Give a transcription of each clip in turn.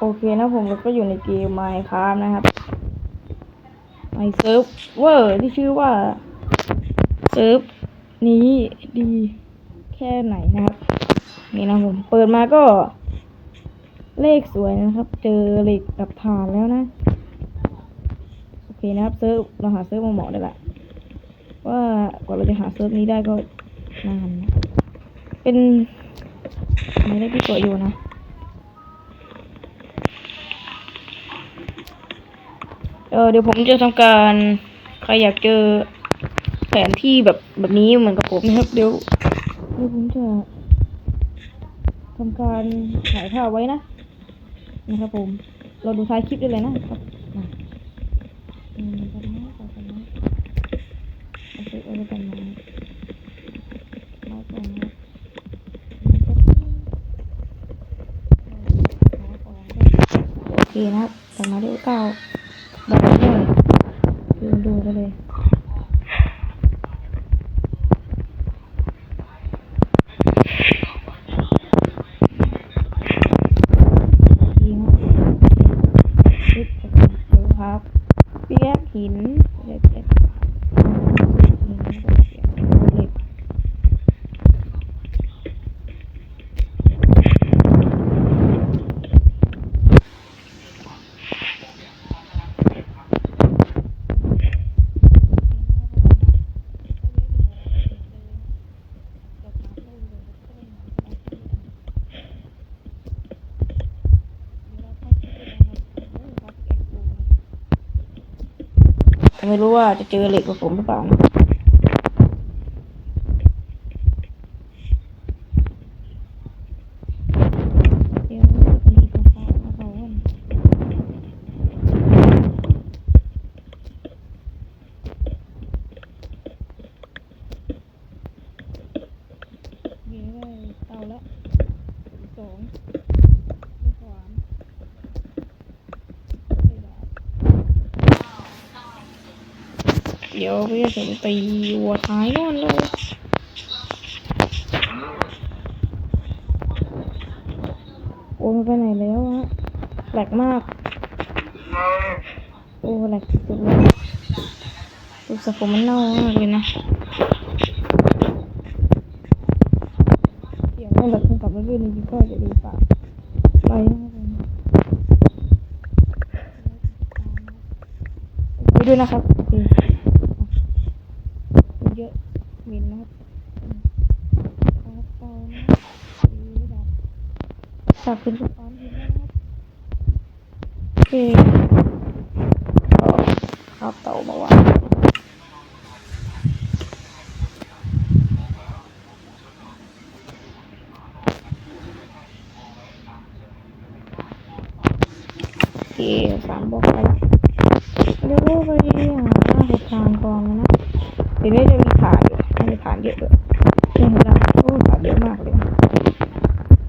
โอเคนะผมก็อยู่ในเกม Minecraft นะครับในเซิร์ฟเวอร์ที่ชื่อว่าเซิร์ฟนี้ดีแค่ไหนนะครับ นี่นะผมเปิดมาก็ เลขสวยนะครับ เจอเหล็กกับฐานแล้วนะโอเคนะครับเซิร์ฟเราหาเซิร์ฟมาเหมาะได้ละว่ากว่าเราจะหาเซิร์ฟนี้ได้ก็นานนะเป็นไม่ได้ที่เปิดอยู่นะ ออเดี๋ยวผมจะทำการใครอยากเจอแผนที่แบบแบบนี้เหมือนกับผมนะครับ เดี๋ยวเดี๋ยวผมจะทำการถ่ายภาพไว้นะนะครับผม เราดูท้ายคลิปได้เลยนะครับอืมกันนะต่อกันนะเอาไปเอาไปกันมาก่อนนะโอเคนะครับต่อมาด้วยเก้าแบบนี้ดูดูกันเลยดีมากปึ๊บเดี๋ยวครับเปียกหินเด็กเด็กหินแล้วก็เปียกเหล็ก ไม่รู้ว่าจะเจอเหล็กกับผมหรือเปล่านะเดี๋ยวมีกาแฟมาเขาก่อนเดี๋ยวได้เตาละสองไม่ขวานไม่ดาบ เดี๋ยวพี่จะถึงตีวัวท้ายก่อนเลยโอ้มไปไหนแล้วฮะแหลกมาก โอ้แหลกสุดเลยดูสะผมมันเน่ามากเลยนะเดี๋ยวไม่แบบกลับมาเรื่อยๆก็จะดีป่าไปไปด้วยนะครับโอเค เยอะมินนะครับครับเตานะสีดำสับเป็นสปอนหินนะครับโอเคก็ครับเตามาวางโอเคสาม บอกไปเดี๋ยวไปหาเห็ดทางกองนะทีนี้จะมีฐานอยู่มีฐานเยอะเลยนี่เห็นไหมโอ้ฐานเยอะมากเลย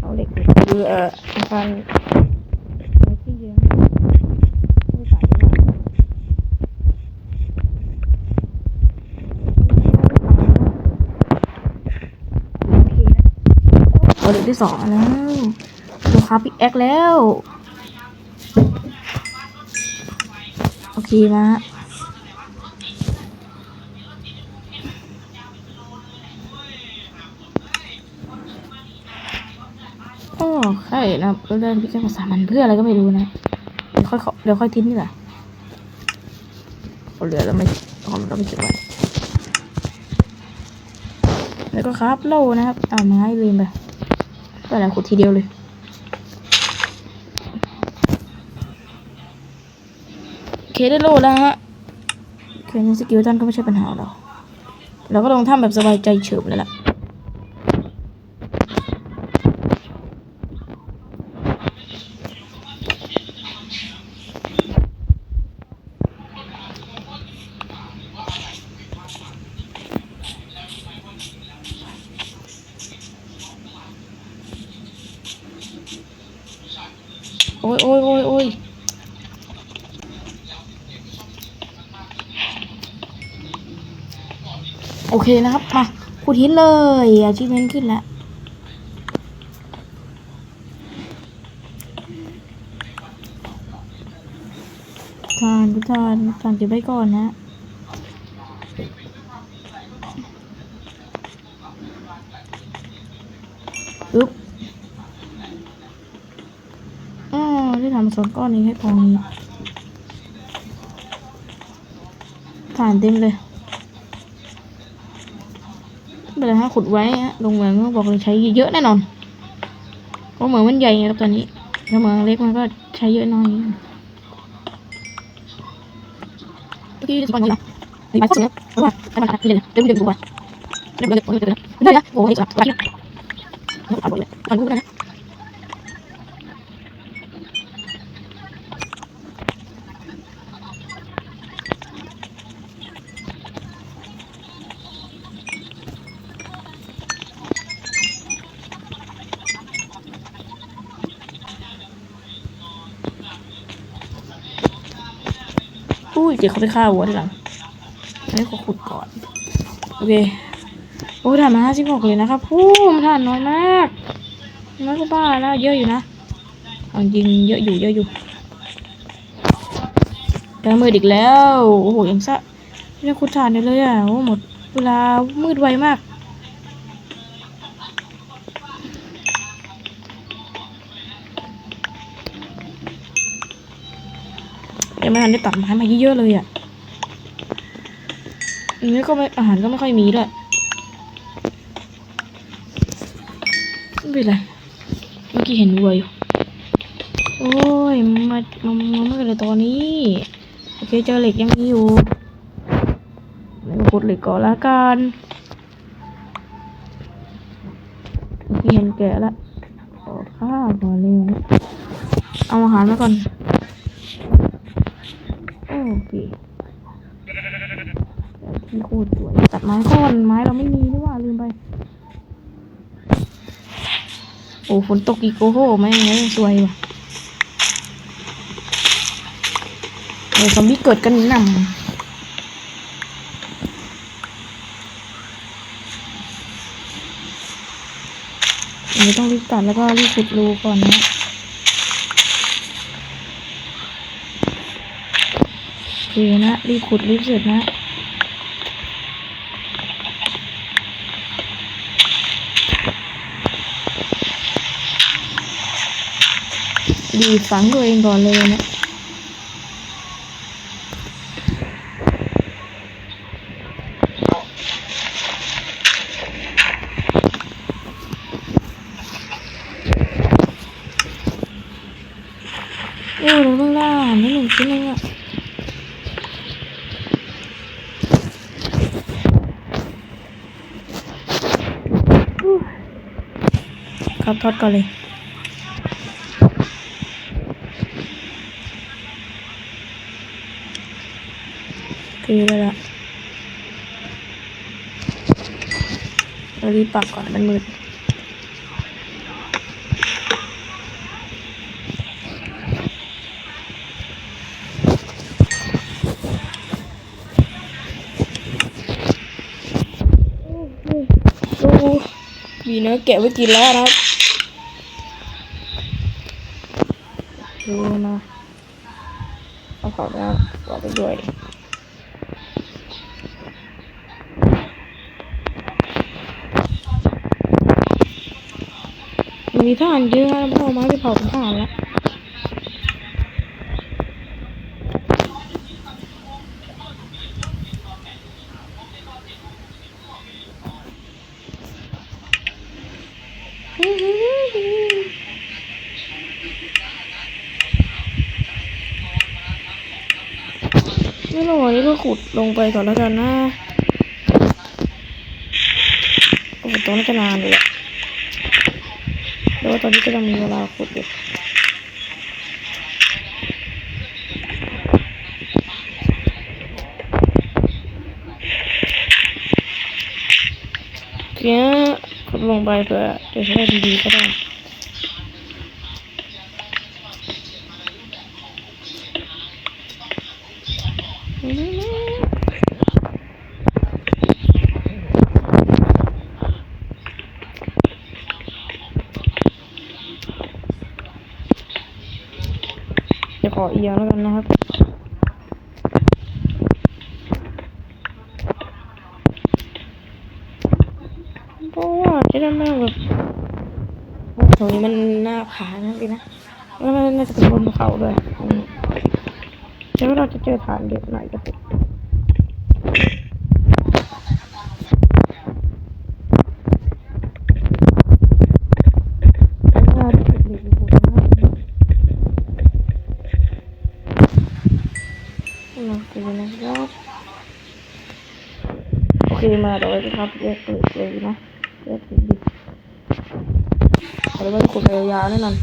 เอาเหล็กคือเอ่อการในที่เยอะเอาเหล็กที่สองแล้วดูคาพิกแอคแล้ว โอเคมาฮะโอ้ใช่นะเราเล่นพิกภาษามันเพื่ออะไรก็ไม่รู้นะ เดี๋ยวค่อยเดี๋ยวค่อยทิ้งดีกว่าเอาเหลือแล้วไม่เอาเราไม่เก็บไว้แล้วก็ครับโล่นะครับเอาไม้เรียนไปก็แล้วขุดทีเดียวเลยโอ เคได้โล่แล้วฮะเคยสกิลตันก็ไม่ใช่ปัญหาหรอกเราก็ลงทำแบบสบายใจเฉิบเลยล่ะโอ้ยโอ้ยโอ้ยโอ้ย โอเคนะครับ มาขุดหินเลยอาชีพเน้นขึ้นแล้วทานทานทานเก็บไว้ก่อนนะอึ๊บอ๋อที่ทำสองก้อนนี้ให้กองนี้ ผ่านเต็มเลย เป็นไรฮะขุดไว้ฮะลงเหมืองก็บอกเลยใช้เยอะแน่นอนเพราะเหมืองมันใหญ่ไงครับตอนนี้ถ้าเหมืองเล็กมันก็ใช้เยอะน้อยเมื่อกี้จะฟังยังไงดีไปสุดนะเพราะว่าให้มันเดี๋ยวเดี๋ยวเดี๋ยวดูว่าเดี๋ยวเดี๋ยวเดี๋ยวได้ละโอ้ยจับไปนะเอาหมดเลยตอนรู้นะ ยเดี๋ยวเขาไปฆ่าวัวทีหลังอันนี้ขอขุดก่อน โอเค โอ้ถ่านมาห้าสิบหกเลยนะครับพูมถ่านน้อยมากน้อยก็บ้าแล้วเยอะอยู่นะเอายิงเยอะอยู่เยอะอยู่แกมืดอีกแล้ว โอ้โหยังซะไม่ได้ขุดถ่านเลยอะโอ้หมดเวลามืดไวมาก ไม่ทันได้ตัดไม้มาเยอะๆเลยอะอันนี้ก็ไม่อาหารก็ไม่ค่อยมีด้วยไม่เป็นไรเมื่อกี้เห็นวัวอยู่โอ้ยมามามาเมื่อไรตอนนี้ โอเคเจอเหล็กยังมีอยู่แล้วก็ขุดเหล็กก่อนละกันเมื่อกี้เห็นแกะละขอข้าวก่อนเลยเอาอาหารมาก่อน โอเคที่โคตรสวย ตัดไม้ก้อนไม้เราไม่มีนี่ว่าลืมไป โอ้ฝนตกอีกโอ้โหไม่ไม่สวยว่ะเดี๋ยวซอมบี้เกิดกันนำอันนี้ต้องรีบตัดแล้วก็รีบขุดรูก่อนนะ โอ เคนะ รีบขุดรีบเสร็จนะดีฝังตัวเองก่อนเลยนะ โอ้เราต้องล่าไม่หนึ่งชิ้นเลยอะ ครับ ทอดก่อนเลยโอเคแล้วละเรารีบปักก่อนมันมืดดูมีเนื้อแกะไว้กินแล้วนะครับ ดูนะเอาขอแล้วบอกไป ด้วย มีทหารเยอะนะพ่อมาไปเผาป็นทหารแล้วไม่รู้วันนี้ก็ ขุดลงไปก่อนแล้วกันนะโอ้โหตอนนี้จะนานเลยแหละแล้วาตอนนี้ก็ยังมีเวลาขุดอยู่เพียขุดลงไปเพื่อจะใช้ได้ดีๆก็ได้ ขอเอียงแล้วกันนะครับเพราะว่าจะได้ไม่แบบตรงนี้มันหน้าผานะพี่นะแล้วมันน่าจะเป็นบนเขาด้วยเต่ว่าเราจะเจอฐานเด็กหน่อยก็ ซีมาต่อไปนะครับแยกเปิดเลยนะแยกปิดดิเอาไว้ขุดยาวๆแน่นอน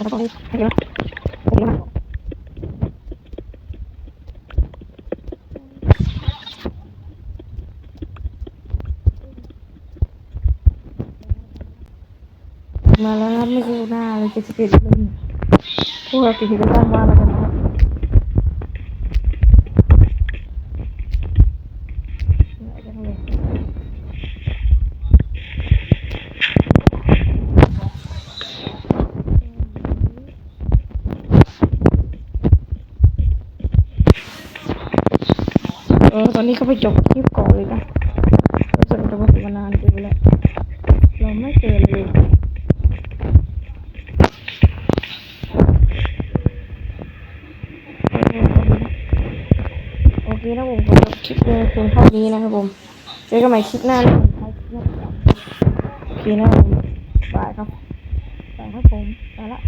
มาแล้วนะครับไม่คือหน้าเลยจะสเก็ตเลยพวกเราติดที่ด้านว่าแล้วกันนะครับไหนกันเลย เออตอ นี้ก็ไปจบคลิปก่อนเลยนะเรู้สึกจะมาถึงมานานเกินไปแล้วเราไม่เจอเลยโอเคนะผมขอจบคลิปเลยเพียงเท่านี้นะครับผมเจอกันใหม่คลิปหน้านะผมท้ายคลิปหน้าโอเคนะครับผมบายครับบายครับผมไปละ